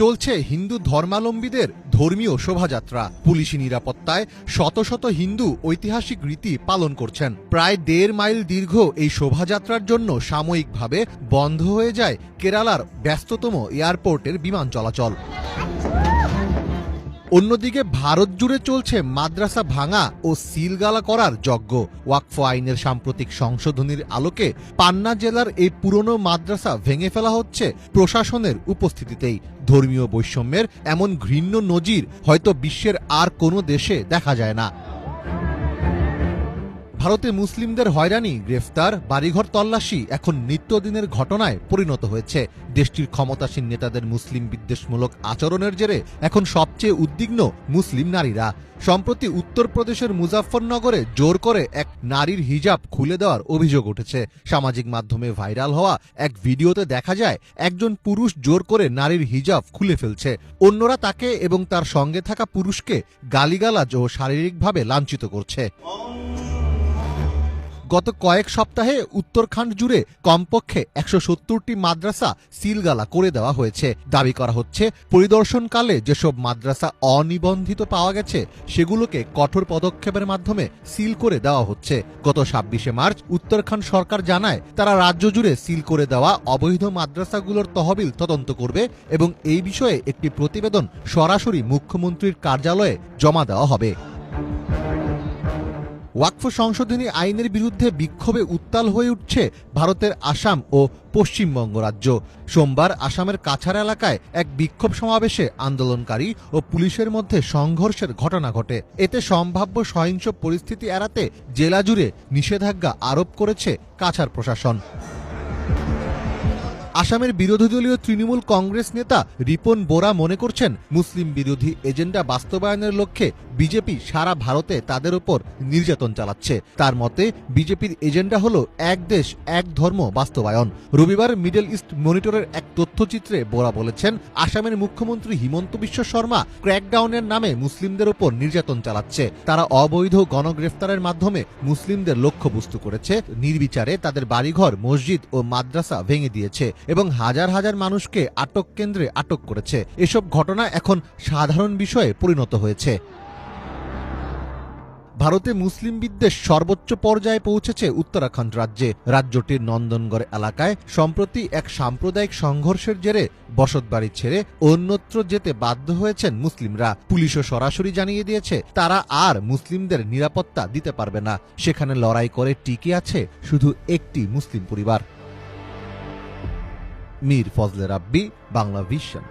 চলছে হিন্দু ধর্মাবলম্বীদের ধর্মীয় শোভাযাত্রা। পুলিশি নিরাপত্তায় শত শত হিন্দু ঐতিহাসিক রীতি পালন করছেন। প্রায় দেড় মাইল দীর্ঘ এই শোভাযাত্রার জন্য সাময়িকভাবে বন্ধ হয়ে যায় কেরালার ব্যস্ততম এয়ারপোর্টের বিমান চলাচল। অন্যদিকে ভারত জুড়ে চলছে মাদ্রাসা ভাঙা ও সিলগালা করার যজ্ঞ। ওয়াকফ আইনের সাম্প্রতিক সংশোধনীর আলোকে পান্না জেলার এই পুরনো মাদ্রাসা ভেঙে ফেলা হচ্ছে প্রশাসনের উপস্থিতিতেই। ধর্মীয় বৈষম্যের এমন ঘৃণ্য নজির হয়তো বিশ্বের আর কোনো দেশে দেখা যায় না। ভারতে মুসলিমদের হয়রানি, গ্রেফতার, বাড়িঘর তল্লাশি এখন নিত্যদিনের ঘটনায় পরিণত হয়েছে। দেশটির ক্ষমতাসীন নেতাদের মুসলিম বিদ্বেষমূলক আচরণের জেরে এখন সবচেয়ে উদ্বিগ্ন মুসলিম নারীরা। সম্প্রতি উত্তরপ্রদেশের মুজাফফরনগরে জোর করে এক নারীর হিজাব খুলে দেওয়ার অভিযোগ উঠেছে। সামাজিক মাধ্যমে ভাইরাল হওয়া এক ভিডিওতে দেখা যায়, একজন পুরুষ জোর করে নারীর হিজাব খুলে ফেলছে। অন্যরা তাকে এবং তার সঙ্গে থাকা পুরুষকে গালিগালাজ ও শারীরিকভাবে লাঞ্ছিত করছে। গত কয়েক সপ্তাহে উত্তরাখণ্ড জুড়ে কমপক্ষে একশো সত্তরটি মাদ্রাসা সিলগালা করে দেওয়া হয়েছে। দাবি করা হচ্ছে, পরিদর্শনকালে যেসব মাদ্রাসা অনিবন্ধিত পাওয়া গেছে, সেগুলোকে কঠোর পদক্ষেপের মাধ্যমে সিল করে দেওয়া হচ্ছে। গত ছাব্বিশে মার্চ উত্তরাখণ্ড সরকার জানায়, তারা রাজ্য জুড়ে সিল করে দেওয়া অবৈধ মাদ্রাসাগুলোর তহবিল তদন্ত করবে এবং এই বিষয়ে একটি প্রতিবেদন সরাসরি মুখ্যমন্ত্রীর কার্যালয়ে জমা দেওয়া হবে। ওয়াকফ সংশোধনী আইনের বিরুদ্ধে বিক্ষোভে উত্তাল হয়ে উঠছে ভারতের আসাম ও পশ্চিমবঙ্গ রাজ্য। সোমবার আসামের কাছাড় এলাকায় এক বিক্ষোভ সমাবেশে আন্দোলনকারী ও পুলিশের মধ্যে সংঘর্ষের ঘটনা ঘটে। এতে সম্ভাব্য সহিংস পরিস্থিতি এড়াতে জেলা জুড়ে নিষেধাজ্ঞা আরোপ করেছে কাছাড় প্রশাসন। আসামের বিরোধী দলীয় তৃণমূল কংগ্রেস নেতা রিপন বোরা মনে করছেন, মুসলিম বিরোধী এজেন্ডা বাস্তবায়নের লক্ষ্যে বিজেপি সারা ভারতে তাদের উপর নির্যাতন চালাচ্ছে। তার মতে, বিজেপির এজেন্ডা হল এক দেশ, এক ধর্ম বাস্তবায়ন। রবিবার মিডল ইস্ট মনিটরের এক তথ্যচিত্রে বোরা বলেছেন, আসামের মুখ্যমন্ত্রী হিমন্ত বিশ্ব শর্মা ক্র্যাকডাউনের নামে মুসলিমদের উপর নির্যাতন চালাচ্ছে। তারা অবৈধ গণগ্রেফতারের মাধ্যমে মুসলিমদের লক্ষ্যবস্তু করেছে, নির্বিচারে তাদের বাড়িঘর, মসজিদ ও মাদ্রাসা ভেঙে দিয়েছে। এবং হাজার হাজার মানুষকে আটক কেন্দ্রে আটক করেছে। এসব ঘটনা এখন সাধারণ বিষয়ে পরিণত হয়েছে। ভারতে মুসলিম বিদ্বেষ সর্বোচ্চ পর্যায়ে পৌঁছেছে উত্তরাখণ্ড রাজ্যে। রাজ্যটির নন্দনগড় এলাকায় সম্প্রতি এক সাম্প্রদায়িক সংঘর্ষের জেরে বসতবাড়ি ছেড়ে অন্যত্র যেতে বাধ্য হয়েছেন মুসলিমরা। পুলিশও সরাসরি জানিয়ে দিয়েছে, তারা আর মুসলিমদের নিরাপত্তা দিতে পারবে না। সেখানে লড়াই করে টিকে আছে শুধু একটি মুসলিম পরিবার। মীর ফজলে রাব্বি বাংলা ভিশন।